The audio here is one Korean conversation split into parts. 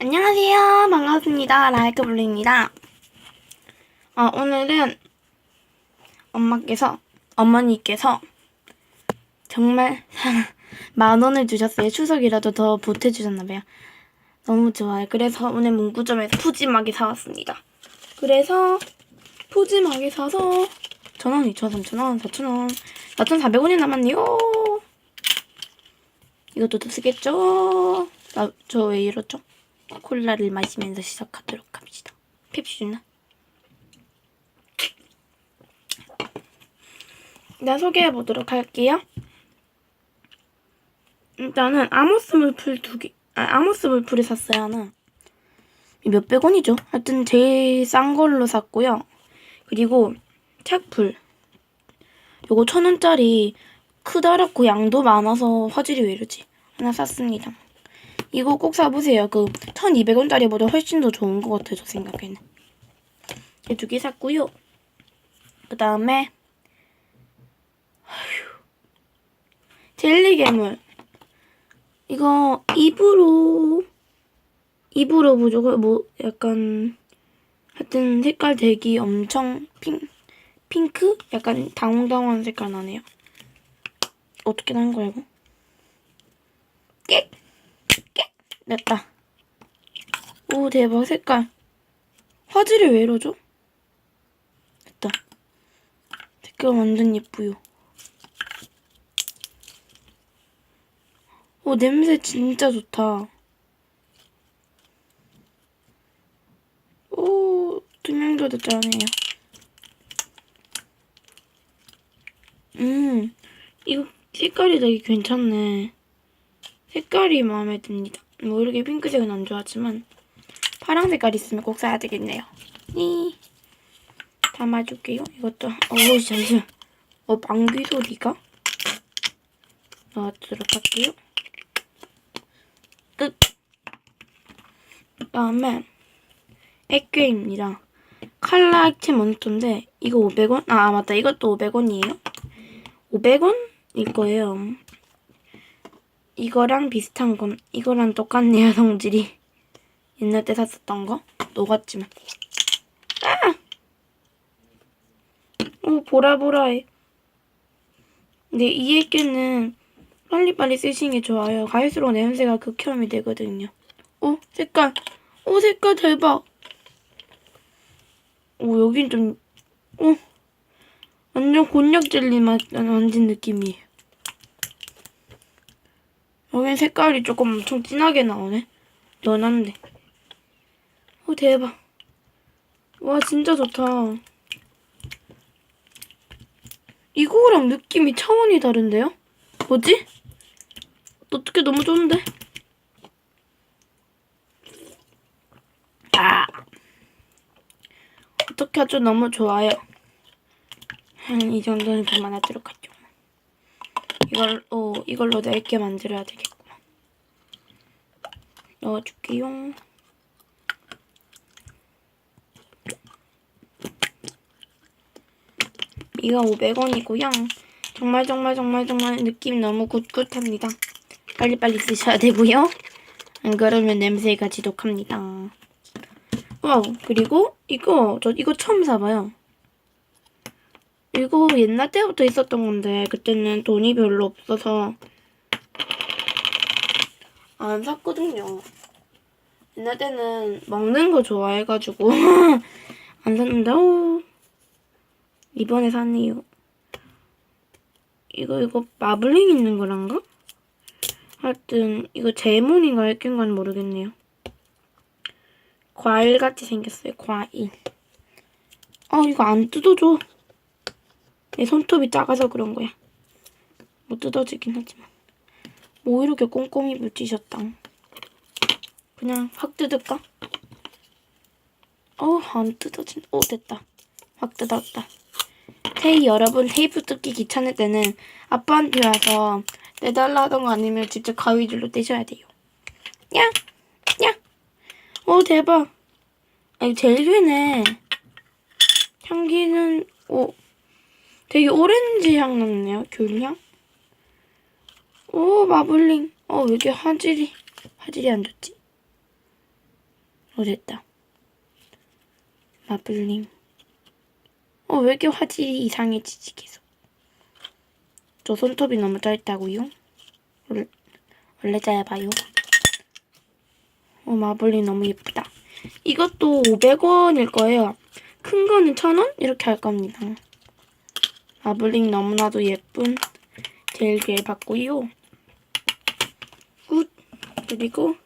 안녕하세요. 반갑습니다. 라이크블루입니다. 어, 오늘은 엄마께서, 어머니께서 정말 만 원을 주셨어요. 추석이라도 더 보태주셨나봐요. 너무 좋아요. 그래서 오늘 문구점에서 푸짐하게 사왔습니다. 그래서 푸짐하게 사서 천원, 이천, 삼천원, 사천원, 사천사백원이 남았네요. 이것도 더 쓰겠죠? 나, 저 왜 이러죠? 콜라를 마시면서 시작하도록 합시다. 펩시 주나? 나 소개해 보도록 할게요. 일단은 아모스 물풀 두 개, 아, 아모스 물풀을 샀어요 하나. 몇백 원이죠. 하여튼 제일 싼 걸로 샀고요. 그리고 착풀. 요거 천 원짜리 크다랗고 양도 많아서 화질이 왜 이러지? 하나 샀습니다. 이거 꼭 사보세요. 그 1200원짜리보다 훨씬 더 좋은 것 같아요. 저 생각에는. 이 두 개 샀고요. 그 다음에 젤리 괴물. 이거 입으로 입으로 부족을 뭐 약간 하여튼 색깔 되게 엄청 핑 핑크? 약간 당황당황한 색깔 나네요. 어떻게 난 거야 이거? 깨! 깨! 됐다. 오 대박 색깔. 화질이 왜 이러죠? 됐다. 색깔 완전 예쁘요. 오 냄새 진짜 좋다. 오 투명도도 쩌네요. 음 이거 색깔이 되게 괜찮네. 색깔이 마음에 듭니다. 뭐 이렇게 핑크색은 안 좋아하지만 파랑 색깔 있으면 꼭 사야 되겠네요. 네. 담아줄게요. 이것도 어우 잠시만. 어 방귀 소리가 넣어주도록 할게요. 끝. 그다음에 액괴입니다. 칼라 액체 몬스터인데 이거 500원? 아 맞다 이것도 500원이에요. 500원일 거예요. 이거랑 비슷한 건 이거랑 똑같네요 성질이. 옛날 때 샀었던 거? 녹았지만. 아! 오 보라보라해 근데 이 액계는 빨리빨리 쓰시는 게 좋아요. 갈수록 냄새가 극혐이 되거든요. 오 색깔. 오 색깔 대박. 오 여긴 좀 오, 완전 곤약 젤리 맛 완전 느낌이에요 여긴 색깔이 조금 엄청 진하게 나오네. 연한데. 오, 대박. 와, 진짜 좋다. 이거랑 느낌이 차원이 다른데요? 뭐지? 어떻게 너무 좋은데? 아. 어떻게 아주 너무 좋아요. 한 이 정도는 그만하도록 하죠. 이걸, 어, 이걸로 얇게 만들어야 되겠구만. 넣어줄게요. 이거 500원이고요. 정말 정말 정말 정말 느낌 너무 굿굿합니다. 빨리빨리 쓰셔야 되고요. 안 그러면 냄새가 지독합니다. 와우, 그리고 이거, 저 이거 처음 사봐요. 이거 옛날 때부터 있었던 건데 그때는 돈이 별로 없어서 안 샀거든요. 옛날 때는 먹는 거 좋아해가지고 안 샀는데 오, 이번에 샀네요. 이거 이거 마블링 있는 거란가? 하여튼 이거 제몬인가 할긴건 모르겠네요. 과일같이 생겼어요. 과일. 아 이거 안 뜯어져. 내 손톱이 작아서 그런 거야. 못 뜯어지긴 하지만. 뭐 이렇게 꼼꼼히 묻히셨다. 그냥 확 뜯을까? 어, 안 뜯어진. 오, 됐다. 확 뜯었다. 테이 여러분 테이프 뜯기 귀찮을 때는 아빠한테 와서 떼달라 하던가 아니면 직접 가위줄로 떼셔야 돼요. 야! 야! 오, 대박. 아니, 젤리네. 향기는, 오, 되게 오렌지 향 났네요. 귤향. 오 마블링. 어 왜 이렇게 화질이 화질이 안 좋지? 어 됐다. 마블링. 어 왜 이렇게 화질이 이상해지지 계속. 저 손톱이 너무 짧다고요? 원래, 짧아요. 어 마블링 너무 예쁘다. 이것도 500원일 거예요. 큰 거는 1000원? 이렇게 할 겁니다. 마블링 너무나도 예쁜 젤겔 받고요. 굿. 그리고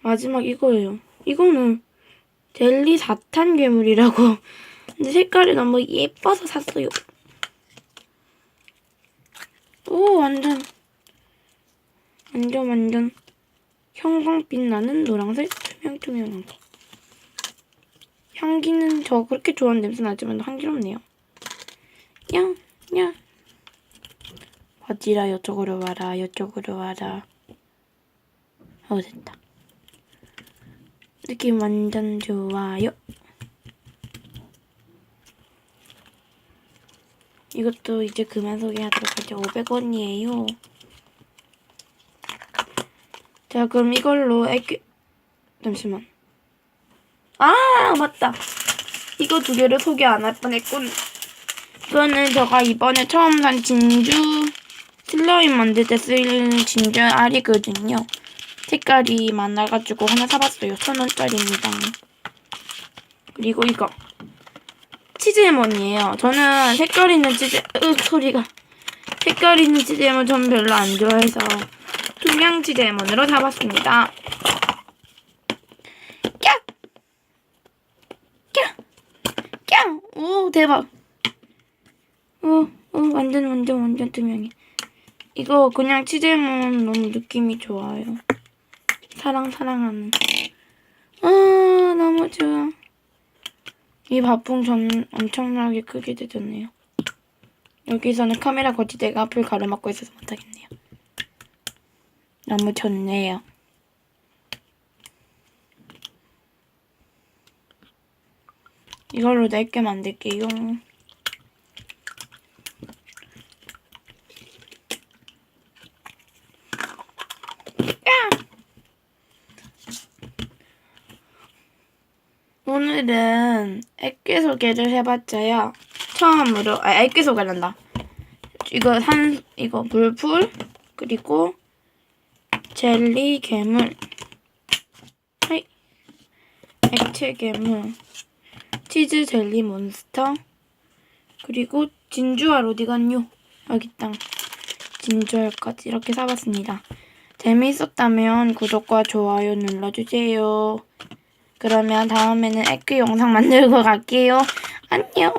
마지막 이거예요. 이거는 젤리 사탄 괴물이라고. 근데 색깔이 너무 예뻐서 샀어요. 오 완전 완전 완전 형광빛 나는 노란색 투명투명한 거. 향기는 저 그렇게 좋아하는 냄새 나지만 향기롭네요. 야, 야. 버지라 이쪽으로 와라, 이쪽으로 와라. 어, 됐다. 느낌 완전 좋아요. 이것도 이제 그만 소개하도록 하죠. 500원이에요. 자, 그럼 이걸로 애기... 잠시만. 아, 맞다. 이거 두 개를 소개 안 할 뻔했군. 이거는 제가 이번에 처음 산 진주 슬러임 만들 때 쓰이는 진주 알이거든요. 색깔이 많아가지고 하나 사봤어요. 천 원짜리입니다. 그리고 이거 치즈레몬이에요. 저는 색깔 있는 치즈, 으 소리가 색깔 있는 치즈레몬 전 별로 안 좋아해서 투명 치즈레몬으로 사봤습니다. 깍! 깍! 깍! 오 대박. 어, 어, 완전, 완전, 완전 투명해. 이거 그냥 치즈몬 너무 느낌이 좋아요. 사랑, 사랑하는. 아, 너무 좋아. 이 바풍 전 엄청나게 크게 되졌네요. 여기서는 카메라 거치대가 앞을 가로막고 있어서 못하겠네요. 너무 좋네요. 이걸로 넓게 만들게요. 오늘은 액괴 소개를 해봤자요. 처음으로 아 액괴 소개란다. 이거 산 이거 물풀 그리고 젤리 괴물, 하이 액체 괴물, 치즈 젤리 몬스터 그리고 진주알 어디 갔뇨? 여기 있다. 진주알까지 이렇게 사봤습니다. 재미있었다면 구독과 좋아요 눌러주세요. 그러면 다음에는 에크 영상 만들고 갈게요. 안녕.